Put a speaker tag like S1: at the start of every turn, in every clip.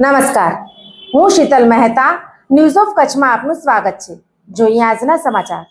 S1: નમસ્કાર. હું Sheetal Mehta. News of કચ્છમાં આપનું સ્વાગત છે. જોઈએ આજના સમાચાર.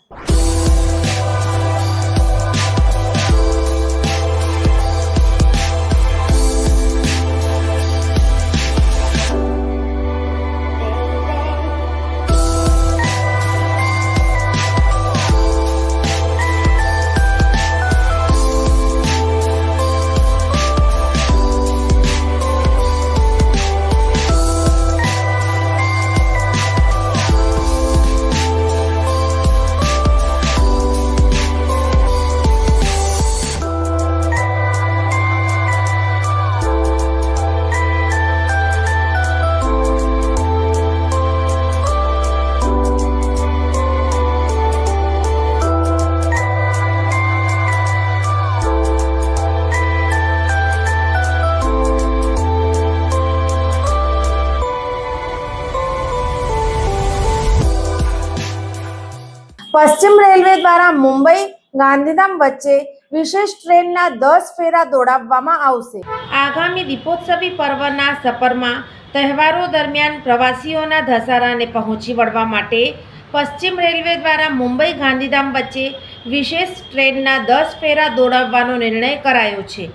S1: પશ્ચિમ રેલવે દ્વારા મુંબઈ, ગાંધીધામ વચ્ચે વિશેષ ટ્રેનના દસ ફેરા દોડાવવામાં આવશે. આગામી દીપોત્સવી પર્વના સફરમાં તહેવારો દરમિયાન પ્રવાસીઓના ધસારાને પહોંચી વળવા માટે પશ્ચિમ રેલવે દ્વારા મુંબઈ, ગાંધીધામ વચ્ચે વિશેષ ટ્રેનના દસ ફેરા દોડાવવાનો નિર્ણય કરાયો છે.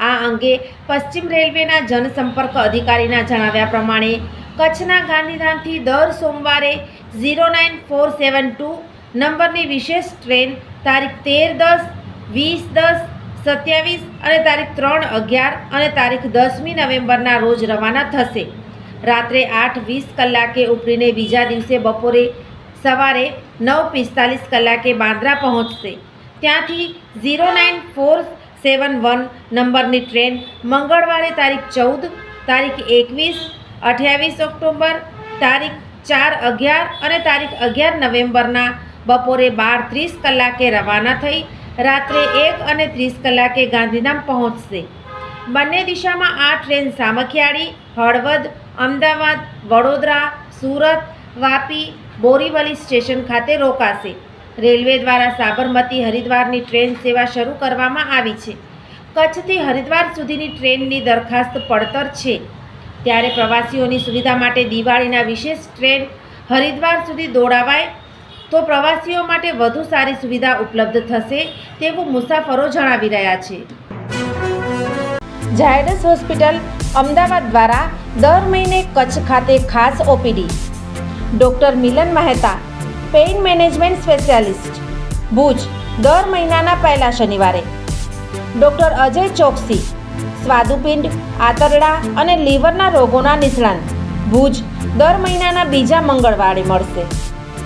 S1: આ અંગે પશ્ચિમ રેલવેના જનસંપર્ક અધિકારીના જણાવ્યા પ્રમાણે કચ્છના ગાંધીધામથી દર સોમવારે zero nine four seven two નંબરની વિશેષ ટ્રેન તારીખ તેર દસ, વીસ દસ, સત્યાવીસ અને તારીખ ત્રણ અગિયાર અને તારીખ દસમી નવેમ્બરના રોજ રવાના થશે. રાત્રે આઠ વીસ કલાકે ઉપડીને બીજા દિવસે બપોરે સવારે નવ પિસ્તાલીસ કલાકે બાંદ્રા પહોંચશે. ત્યાંથી zero nine four seven one નંબરની ટ્રેન મંગળવારે તારીખ ચૌદ, તારીખ એકવીસ, અઠ્યાવીસ ઓક્ટોબર, તારીખ ચાર અગિયાર અને તારીખ અગિયાર નવેમ્બરના બપોરે બાર ત્રીસ કલાકે રવાના થઈ રાત્રે એક અને ત્રીસ કલાકે ગાંધીધામ પહોંચશે. બંને દિશામાં આ ટ્રેન સામખિયાળી, હળવદ, અમદાવાદ, વડોદરા, સુરત, વાપી, બોરીવલી સ્ટેશન ખાતે રોકાશે. રેલવે દ્વારા સાબરમતી હરિદ્વારની ટ્રેન સેવા શરૂ કરવામાં આવી છે. કચ્છથી હરિદ્વાર સુધીની ટ્રેનની દરખાસ્ત પડતર છે. ત્યારે પ્રવાસીઓની સુવિધા માટે દિવાળીના વિશેષ ટ્રેન હરિદ્વાર સુધી દોડાવાય તો પ્રવાસીઓ માટે વધુ સારી સુવિધા ઉપલબ્ધ થશે તેવું મુસાફરો જણાવી રહ્યા છે. ઝાયડસ હોસ્પિટલ અમદાવાદ દ્વારા દર મહિને કચ્છ ખાતે ખાસ OPD. Doctor Milan Mehta, pain management specialist. Bhuj, દર મહિનાના પહેલા શનિવારે. ડૉક્ટર અજય ચોકસી, સ્વાદુપિંડ, આંતરડા અને લીવરના રોગોના નિષ્ણાંત. ભુજ, દર મહિનાના બીજા મંગળવારે મળશે.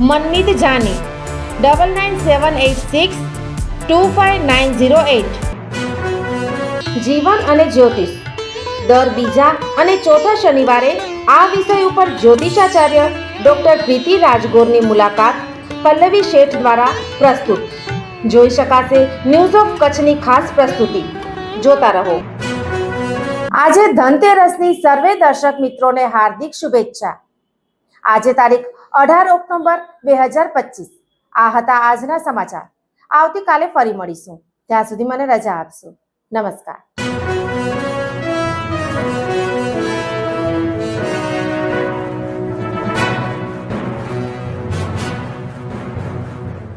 S1: Manmeet Jani. Double nine seven eight six two five nine zero eight જીવન અને જ્યોતિષ. દર બીજા અને ચોથા શનિવારે આ વિષય ઉપર જ્યોતિષાચાર્ય ડૉક્ટર પ્રીતિ રાજગોરની મુલાકાત પલ્લવી શેઠ દ્વારા પ્રસ્તુત. જોઈ શકાશે ન્યૂઝ ઓફ કચ્છની ખાસ પ્રસ્તુતિ. જોતા રહો. આજે ધનતેરસની સર્વે દર્શક મિત્રોને હાર્દિક શુભેચ્છા. આજે તારીખ અઢાર ઓક્ટોબર બે હજાર પચીસ. આ હતા આજના સમાચાર. આવતીકાલે ફરી મળીશું. ત્યાં સુધી મને રજા આપશો. નમસ્કાર.